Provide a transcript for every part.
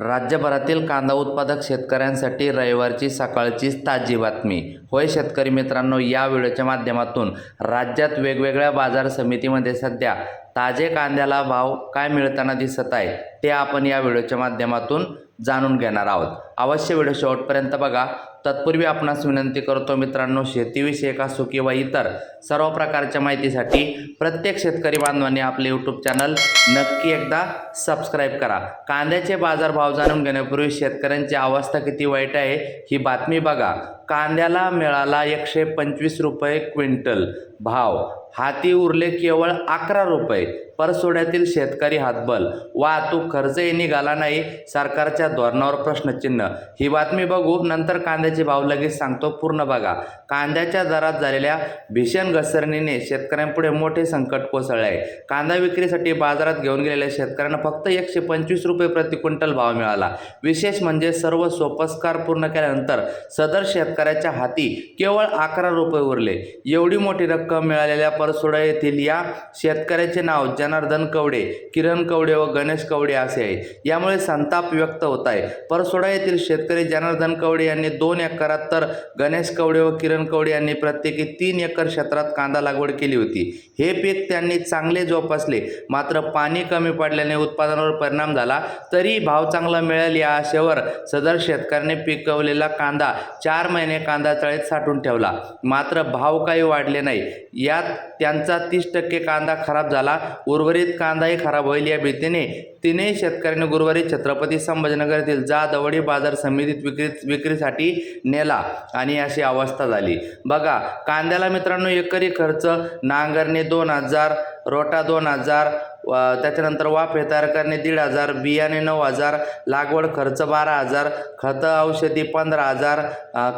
राज्यभरातील कांदा उत्पादक शेतकऱ्यांसाठी रविवारची सकाळचीच ताजी बातमी. होय शेतकरी मित्रांनो या व्हिडिओच्या माध्यमातून राज्यात वेगवेगळ्या बाजार समितीमध्ये सध्या ताजे कांद्याला भाव काय मिळताना दिसत आहे ते आपण या व्हिडिओच्या माध्यमातून जाणून घेणार आहोत. अवश्य व्हिडिओ शेवटपर्यंत बघा. तत्पूर्वी आपणास विनंती करतो मित्रांनो शेतीविषयक असो किंवा इतर सर्व प्रकारच्या माहितीसाठी प्रत्येक शेतकरी बांधवांनी आपले यूट्यूब चॅनल नक्की एकदा सबस्क्राईब करा. कांद्याचे बाजारभाव जाणून घेण्यापूर्वी शेतकऱ्यांची अवस्था किती वाईट आहे ही बातमी बघा. कांद्याला मिळाला एकशे पंचवीस रुपये क्विंटल भाव. हाती उरले केवळ अकरा रुपये. परसोड्यातील शेतकरी हातबल. वाहतूक खर्चही निघाला नाही. सरकारच्या धोरणावर प्रश्नचिन्ह. ही बातमी बघू नंतर कांद्याचे भाव लगेच सांगतो पूर्ण बघा. कांद्याच्या दरात झालेल्या भीषण घसरणीने शेतकऱ्यांपुढे मोठे संकट कोसळले आहे. कांदा विक्रीसाठी बाजारात घेऊन गेलेल्या शेतकऱ्यांना फक्त एकशे पंचवीस रुपये प्रति क्विंटल भाव मिळाला. विशेष म्हणजे सर्व सोपस्कार पूर्ण केल्यानंतर सदर शेतकऱ्याच्या हाती केवळ अकरा रुपये उरले. एवढी मोठी रक्कम मिळालेल्या परसोडा येथील या शेतकऱ्याचे नाव जनार्दन कवडे किरण कवडे व गणेश कवडे असे आहे. यामुळे संताप व्यक्त होत आहे. परसोडा येथील शेतकरी जनार्दन कवडे यांनी दोन एकरात तर गणेश कवडे व किरण कवडे यांनी प्रत्येकी तीन एकर क्षेत्रात कांदा लागवड केली होती. हे पीक त्यांनी चांगले जोपासले. मात्र पाणी कमी पडल्याने उत्पादनावर परिणाम झाला. तरी भाव चांगला मिळेल या आशेवर सदर शेतकऱ्याने पिकवलेला कांदा चार महिने कांदा तळीत साठवून ठेवला. मात्र भाव काही वाढले नाही. यात त्यांचा तीस टक्के कांदा खराब झाला. उर्वरित कांदाही खराब होईल या भीतीने. तिन्ही शेतकऱ्यांनी गुरुवारी छत्रपती संभाजीनगर येथील जादवडी बाजार समितीत विक्री विक्रीसाठी नेला आणि अशी अवस्था झाली. बघा कांद्याला मित्रांनो एकरी खर्च नांगरणे दोन हजार रोटा दोन हजार व त्याच्यानंतर वाफे तयार करणे दीड हजार बियाणे नऊ हजार लागवड खर्च बारा हजार खतं औषधी पंधरा हजार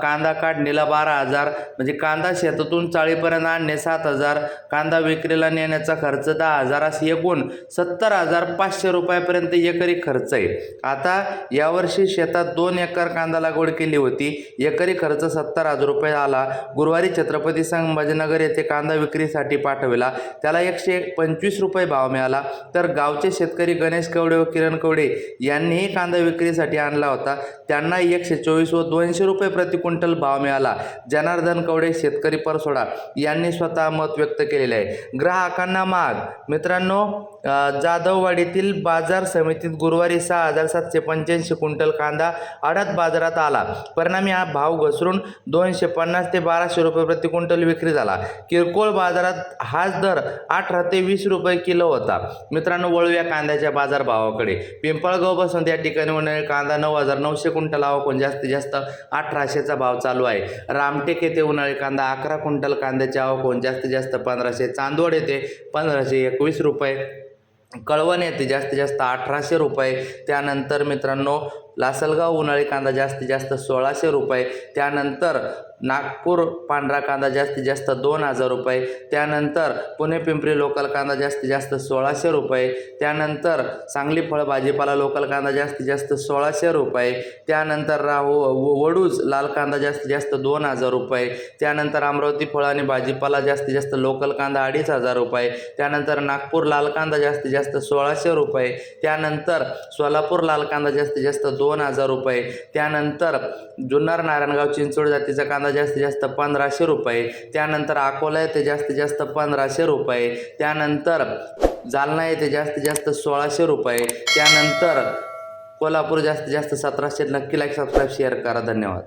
कांदा काढणीला बारा हजार म्हणजे कांदा शेतातून चाळीपर्यंत आणणे सात हजार कांदा विक्रीला नेण्याचा खर्च दहा हजार असे एकूण सत्तर हजार पाचशे रुपयापर्यंत एकरी खर्च आहे. आता यावर्षी शेतात दोन एकर कांदा लागवड केली होती. एकरी खर्च सत्तर हजार रुपये आला. गुरुवारी छत्रपती संभाजीनगर येथे कांदा विक्रीसाठी पाठविला. त्याला एकशे पंचवीस रुपये भाव मिळाला. तर गावचे शेतकरी गणेश कवडे व किरण कवडे यांनीही कांदा विक्रीसाठी आणला होता. त्यांना एकशे चोवीस व दोनशे रुपये प्रति क्विंटल भाव मिळाला. जनार्दन कवडे शेतकरी परसोडा यांनी स्वतः मत व्यक्त केलेले आहे. ग्राहकांना माग. मित्रांनो जाधववाडीतील बाजार समितीत गुरुवारी सहा हजार सातशे पंच्याऐंशी क्विंटल कांदा आडत बाजारात आला. परिणामी हा भाव घसरून दोनशे पन्नास ते बाराशे रुपये प्रति क्विंटल विक्री झाला. किरकोळ बाजारात हाच दर अठरा ते वीस रुपये किलो होता. मित्रांनो वळूया कांद्याच्या बाजारभावाकडे पिंपळगाव बसून त्या ठिकाणी उन्हाळी कांदा नऊ हजार नऊशे क्विंटल आवकून जास्तीत जास्त अठराशेचा भाव चालू आहे. रामटेक येथे उन्हाळी कांदा अकरा क्विंटल कांद्याची आवक होऊन जास्तीत जास्त पंधराशे चांदवड येथे पंधराशे एकवीस रुपये. कळवण येते जास्तीत जास्त अठराशे रुपये. त्यानंतर मित्रांनो लासलगाव उन्हाळी कांदा जास्तीत जास्त सोळाशे रुपये त्यानंतर नागपूर पांढरा कांदा जास्तीत जास्त दोन हजार रुपये त्यानंतर पुणे पिंपरी लोकल कांदा जास्तीत जास्त सोळाशे रुपये त्यानंतर सांगली फळ भाजीपाला लोकल कांदा जास्तीत जास्त सोळाशे रुपये त्यानंतर राहू वडूज लाल कांदा जास्तीत जास्त दोन हजार रुपये त्यानंतर अमरावती फळ आणि भाजीपाला जास्तीत जास्त लोकल कांदा अडीच हजार रुपये त्यानंतर नागपूर लाल कांदा जास्तीत जास्त सोळाशे रुपये त्यानंतर सोलापूर लाल कांदा जास्तीत जास्त दोन हजार रुपये. त्यानंतर जुन्नर नारायणगाव चिंचोड जातीचा कांदा जास्तीत जास्त पंधराशे रुपये. त्यानंतर अकोला येथे जास्तीत जास्त पंधराशे रुपये. त्यानंतर जालना येथे जास्तीत जास्त सोळाशे रुपये. त्यानंतर कोल्हापूर जास्तीत जास्त सतराशे. नक्की लाईक सबस्क्राईब शेअर करा. धन्यवाद.